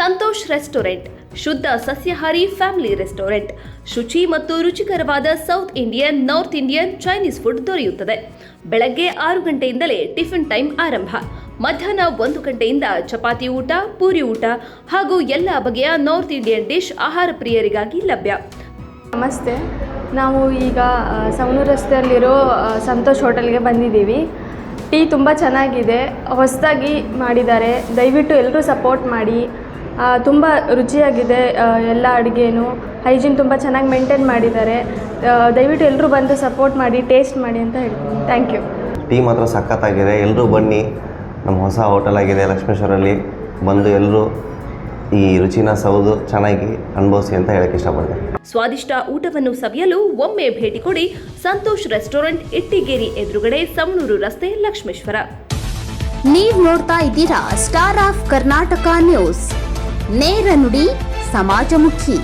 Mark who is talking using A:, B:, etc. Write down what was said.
A: Santosh restaurant, ಶುದ್ಧ ಸಸ್ಯಾಹಾರಿ family restaurant. ಶುಚಿ ಮತ್ತು ರುಚಿಕರವಾದ south Indian, north Indian, Chinese food ದೊರೆಯುತ್ತದೆ. ಬೆಳಗ್ಗೆ ಆರು ಗಂಟೆಯಿಂದಲೇ ಟಿಫಿನ್ ಟೈಮ್ ಆರಂಭ. ಮಧ್ಯಾಹ್ನ ಒಂದು ಗಂಟೆಯಿಂದ ಚಪಾತಿ ಊಟ, ಪೂರಿ ಊಟ ಹಾಗೂ ಎಲ್ಲ ಬಗೆಯ ನಾರ್ತ್ ಇಂಡಿಯನ್ ಡಿಶ್ ಆಹಾರ ಪ್ರಿಯರಿಗಾಗಿ ಲಭ್ಯ.
B: ನಮಸ್ತೆ. ನಾವು ಈಗ ಸವಣೂರು ರಸ್ತೆಯಲ್ಲಿರೋ ಸಂತೋಷ್ ಹೋಟೆಲ್ಗೆ ಬಂದಿದ್ದೀವಿ. ಟೀ ತುಂಬ ಚೆನ್ನಾಗಿದೆ. ಹೊಸದಾಗಿ ಮಾಡಿದ್ದಾರೆ. ದಯವಿಟ್ಟು ಎಲ್ಲರೂ ಸಪೋರ್ಟ್ ಮಾಡಿ. ತುಂಬ ರುಚಿಯಾಗಿದೆ ಎಲ್ಲ ಅಡುಗೆನೂ. ಹೈಜೀನ್ ತುಂಬ ಚೆನ್ನಾಗಿ ಮೇಂಟೈನ್ ಮಾಡಿದ್ದಾರೆ. ದಯವಿಟ್ಟು ಎಲ್ಲರೂ ಬಂದು ಸಪೋರ್ಟ್ ಮಾಡಿ ಟೇಸ್ಟ್ ಮಾಡಿ ಅಂತ ಹೇಳ್ತೀನಿ. ಥ್ಯಾಂಕ್ ಯು
C: ಟೀ ಮಾತ್ರ ಸಖತ್ತಾಗಿದೆ. ಎಲ್ಲರೂ ಬನ್ನಿ. ನಮ್ಮ ಹೊಸ ಹೋಟೆಲ್ ಆಗಿದೆ ಲಕ್ಷ್ಮೇಶ್ವರಲ್ಲಿ. ಬಂದು ಎಲ್ಲರೂ ಈ ರುಚಿನ ಸೌದು ಚೆನ್ನಾಗಿ ಅನುಭವಿಸಿ ಅಂತ ಹೇಳಕ್ಕೆ ಇಷ್ಟಪಡ್ತೀನಿ
A: ಸ್ವಾದಿಷ್ಟ ಊಟವನ್ನು ಸವಿಯಲು ಒಮ್ಮೆ ಭೇಟಿ ಕೊಡಿ ಸಂತೋಷ್ ರೆಸ್ಟೋರೆಂಟ್ ಇಟ್ಟಿಗೇರಿ ಎದುರುಗಡೆ ಸಮನೂರು ರಸ್ತೆ ಲಕ್ಷ್ಮೇಶ್ವರ.
D: ನೀವು ನೋಡ್ತಾ ಇದ್ದೀರಾ ಸ್ಟಾರ್ ಆಫ್ ಕರ್ನಾಟಕ ನ್ಯೂಸ್ నేరనుడి సమాజముఖి.